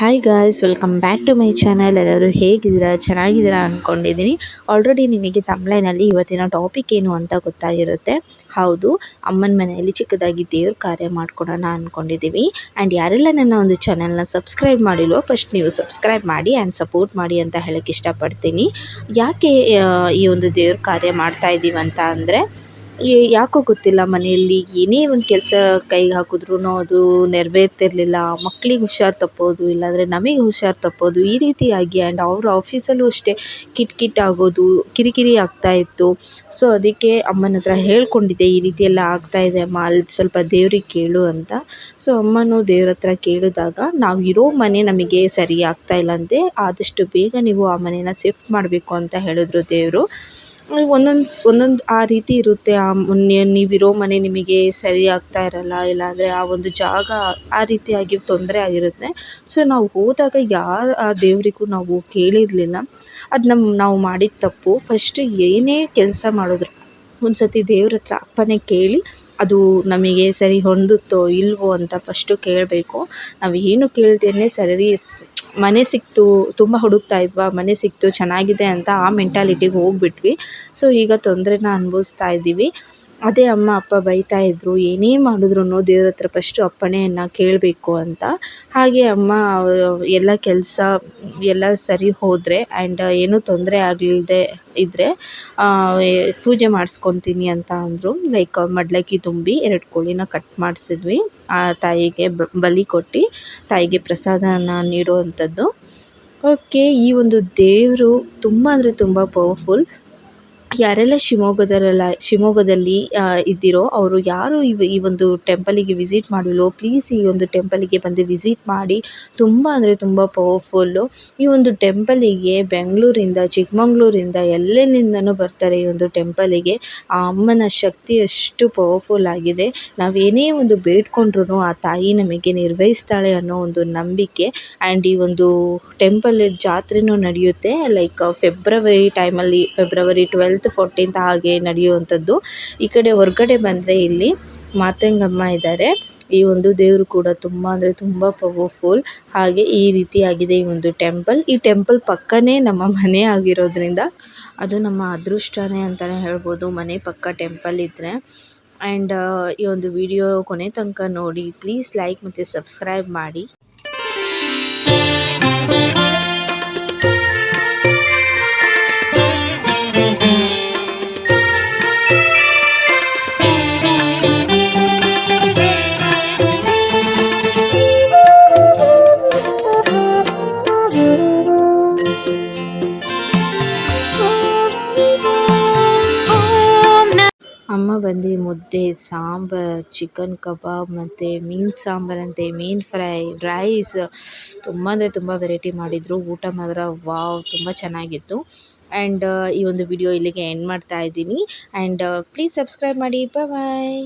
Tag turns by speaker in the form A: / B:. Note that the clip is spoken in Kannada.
A: Hi guys welcome back to my channel ಎಲ್ಲರೂ ಹೇಗಿದ್ದೀರಾ? ಚೆನ್ನಾಗಿದ್ದೀರಾ ಅಂದ್ಕೊಂಡಿದ್ದೀನಿ ಆಲ್ರೆಡಿ ನಿಮಗೆ ತಮ್ಲೈನಲ್ಲಿ ಇವತ್ತಿನ ಟಾಪಿಕ್ ಏನು ಅಂತ ಗೊತ್ತಾಗಿರುತ್ತೆ. ಹೌದು, ಅಮ್ಮನ ಮನೆಯಲ್ಲಿ ಚಿಕ್ಕದಾಗಿ ದೇವ್ರ ಕಾರ್ಯ ಮಾಡ್ಕೊಡೋಣ ಅಂದ್ಕೊಂಡಿದ್ದೀವಿ ಆ್ಯಂಡ್ ಯಾರೆಲ್ಲ ನನ್ನ ಒಂದು ಚಾನಲ್ನ ಸಬ್ಸ್ಕ್ರೈಬ್ ಮಾಡಿಲ್ವೋ ಫಸ್ಟ್ ನೀವು ಸಬ್ಸ್ಕ್ರೈಬ್ ಮಾಡಿ ಆ್ಯಂಡ್ ಸಪೋರ್ಟ್ ಮಾಡಿ ಅಂತ ಹೇಳೋಕ್ಕೆ ಇಷ್ಟಪಡ್ತೀನಿ. ಯಾಕೆ ಈ ಒಂದು ದೇವ್ರ ಕಾರ್ಯ ಮಾಡ್ತಾ ಅಂತ ಅಂದರೆ ಯಾಕೋ ಗೊತ್ತಿಲ್ಲ ಮನೆಯಲ್ಲಿ ಏನೇ ಒಂದು ಕೆಲಸ ಕೈಗೆ ಹಾಕಿದ್ರೂ ಅದು ನೆರವೇರ್ತಿರ್ಲಿಲ್ಲ. ಮಕ್ಳಿಗೆ ಹುಷಾರು ತಪ್ಪೋದು, ಇಲ್ಲಾಂದರೆ ನಮಗೆ ಹುಷಾರು ತಪ್ಪೋದು ಈ ರೀತಿಯಾಗಿ ಆ್ಯಂಡ್ ಅವ್ರ ಆಫೀಸಲ್ಲೂ ಅಷ್ಟೇ ಕಿಟ್ ಕಿಟ್ ಆಗೋದು, ಕಿರಿಕಿರಿ ಆಗ್ತಾ ಇತ್ತು. ಸೊ ಅದಕ್ಕೆ ಅಮ್ಮನ ಹತ್ರ ಹೇಳ್ಕೊಂಡಿದ್ದೆ, ಈ ರೀತಿ ಎಲ್ಲ ಆಗ್ತಾ ಇದೆ ಅಮ್ಮ ಅಲ್ಲಿ ಸ್ವಲ್ಪ ದೇವ್ರಿಗೆ ಕೇಳು ಅಂತ. ಸೊ ಅಮ್ಮನೂ ದೇವ್ರ ಹತ್ರ ಕೇಳಿದಾಗ, ನಾವು ಇರೋ ಮನೆ ನಮಗೆ ಸರಿ ಆಗ್ತಾ ಇಲ್ಲ ಅಂತೆ, ಆದಷ್ಟು ಬೇಗ ನೀವು ಆ ಮನೇನ ಶಿಫ್ಟ್ ಮಾಡಬೇಕು ಅಂತ ಹೇಳಿದ್ರು ದೇವರು. ಒಂದೊಂದು ಒಂದೊಂದು ಆ ರೀತಿ ಇರುತ್ತೆ. ಆ ನೀವಿರೋ ಮನೆ ನಿಮಗೆ ಸರಿ ಆಗ್ತಾ ಇರಲ್ಲ, ಇಲ್ಲಾಂದರೆ ಆ ಒಂದು ಜಾಗ ಆ ರೀತಿಯಾಗಿ ತೊಂದರೆ ಆಗಿರುತ್ತೆ. ಸೊ ನಾವು ಹೋದಾಗ ಯಾರ, ಆ ದೇವರಿಗೂ ನಾವು ಕೇಳಿರಲಿಲ್ಲ. ಅದು ನಮ್ಮ ನಾವು ಮಾಡಿದ ತಪ್ಪು. ಫಸ್ಟ್ ಏನೇ ಕೆಲಸ ಮಾಡಿದ್ರು ಒಂದು ಸತಿ ದೇವ್ರ ಹತ್ರ ಅಪ್ಪನೇ ಕೇಳಿ, ಅದು ನಮಗೆ ಸರಿ ಹೊಂದುತ್ತೋ, ಇಲ್ವೋ ಅಂತ ಫಸ್ಟು ಕೇಳಬೇಕು. ನಾವು ಏನು ಕೇಳ್ದೇನೆ ಸರಿ ಮನೆ ಸಿಕ್ತು, ತುಂಬ ಹುಡುಕ್ತಾ ಇದ್ವಾ, ಮನೆ ಸಿಕ್ತು, ಚೆನ್ನಾಗಿದೆ ಅಂತ ಆ ಮೆಂಟಾಲಿಟಿಗೆ ಹೋಗ್ಬಿಟ್ವಿ. ಸೊ ಈಗ ತೊಂದರೆನ ಅನುಭವಿಸ್ತಾ ಇದ್ದೀವಿ ಅದೇ ಅಮ್ಮ, ಅಪ್ಪ ಬೈತಾ ಇದ್ದರು ಏನೇ ಮಾಡಿದ್ರೂ ದೇವ್ರ ಹತ್ರ ಪಸ್ಟು ಅಪ್ಪಣೆಯನ್ನು ಕೇಳಬೇಕು ಅಂತ. ಹಾಗೆ ಅಮ್ಮ, ಎಲ್ಲ ಕೆಲಸ ಎಲ್ಲ ಸರಿ ಹೋದರೆ ಆ್ಯಂಡ್ ಏನೂ ತೊಂದರೆ ಆಗಲಿಲ್ದೆ ಇದ್ದರೆ ಪೂಜೆ ಮಾಡಿಸ್ಕೊತೀನಿ ಅಂತ ಅಂದರು. ಲೈಕ್ ಮಡ್ಲಕ್ಕಿ ತುಂಬಿ ಎರಡು ಕೋಳಿನ ಕಟ್ ಮಾಡಿಸಿದ್ವಿ. ಆ ತಾಯಿಗೆ ಬಲಿ ಕೊಟ್ಟು ತಾಯಿಗೆ ಪ್ರಸಾದನ ನೀಡುವಂಥದ್ದು. ಓಕೆ ಈ ಒಂದು ದೇವರು ತುಂಬ ಅಂದರೆ ತುಂಬ ಪವರ್ಫುಲ್ ಯಾರೆಲ್ಲ ಶಿವಮೊಗ್ಗದರಲ್ಲ, ಶಿವಮೊಗ್ಗದಲ್ಲಿ ಇದ್ದಿರೋ ಅವರು ಯಾರು ಇವ ಈ ಒಂದು ಟೆಂಪಲಿಗೆ ವಿಸಿಟ್ ಮಾಡಿಲ್ವೋ ಪ್ಲೀಸ್ ಈ ಒಂದು ಟೆಂಪಲಿಗೆ ಬಂದು ವಿಸಿಟ್ ಮಾಡಿ. ತುಂಬ ಅಂದರೆ ತುಂಬ ಪವರ್ಫುಲ್ಲು ಈ ಒಂದು ಟೆಂಪಲಿಗೆ ಬೆಂಗಳೂರಿಂದ, ಚಿಕ್ಕಮಂಗ್ಳೂರಿಂದ ಎಲ್ಲೆಲ್ಲಿಂದನೂ ಬರ್ತಾರೆ ಈ ಒಂದು ಟೆಂಪಲಿಗೆ ಆ ಅಮ್ಮನ ಶಕ್ತಿ ಅಷ್ಟು ಪವರ್ಫುಲ್ ಆಗಿದೆ. ನಾವೇನೇ ಒಂದು ಬೇಡ್ಕೊಂಡ್ರೂ ಆ ತಾಯಿ ನಮಗೆ ನಿರ್ವಹಿಸ್ತಾಳೆ ಅನ್ನೋ ಒಂದು ನಂಬಿಕೆ. ಆ್ಯಂಡ್ ಈ ಒಂದು ಟೆಂಪಲ್ ಜಾತ್ರೆನೂ ನಡೆಯುತ್ತೆ ಲೈಕ್ ಫೆಬ್ರವರಿ ಟೈಮಲ್ಲಿ ಫೆಬ್ರವರಿ ಟ್ವೆಲ್ತ್ ಫೋರ್ಟೀನ್ತ್ ಹಾಗೆ ನಡೆಯುವಂಥದ್ದು. ಈ ಕಡೆ ಹೊರಗಡೆ ಬಂದರೆ ಇಲ್ಲಿ ಮಾತಂಗಮ್ಮ ಇದ್ದಾರೆ. ಈ ಒಂದು ದೇವರು ಕೂಡ ತುಂಬ ಅಂದರೆ ತುಂಬ ಪವರ್ಫುಲ್ ಹಾಗೆ ಈ ರೀತಿಯಾಗಿದೆ ಈ ಒಂದು ಟೆಂಪಲ್ ಈ ಟೆಂಪಲ್ ಪಕ್ಕನೇ ನಮ್ಮ ಮನೆ ಆಗಿರೋದ್ರಿಂದ ಅದು ನಮ್ಮ ಅದೃಷ್ಟನೇ ಅಂತಲೇ ಹೇಳ್ಬೋದು. ಮನೆ ಪಕ್ಕ ಟೆಂಪಲ್ ಇದ್ದರೆ ಆ್ಯಂಡ್ ಈ ಒಂದು ವಿಡಿಯೋ ಕೊನೆ ತನಕ ನೋಡಿ. ಪ್ಲೀಸ್ ಲೈಕ್ ಮತ್ತು ಸಬ್ಸ್ಕ್ರೈಬ್ ಮಾಡಿ. ಅಮ್ಮ ಬಂದು ಮುದ್ದೆ, ಸಾಂಬಾರ್ ಚಿಕನ್ ಕಬಾಬ್ ಮತ್ತು ಮೀನು ಸಾಂಬಾರಂತೆ ಮೀನು ಫ್ರೈ ರೈಸ್ ತುಂಬ ಅಂದರೆ ತುಂಬ ವೆರೈಟಿ ಮಾಡಿದರು. ಊಟ ಮಾತ್ರ ವಾವ್, ತುಂಬ ಚೆನ್ನಾಗಿತ್ತು. ಆ್ಯಂಡ್ ಈ ಒಂದು ವಿಡಿಯೋ ಇಲ್ಲಿಗೆ ಎಂಡ್ ಮಾಡ್ತಾ ಇದ್ದೀನಿ. ಆ್ಯಂಡ್ ಪ್ಲೀಸ್ ಸಬ್ಸ್ಕ್ರೈಬ್ ಮಾಡಿ. ಬಾಯ್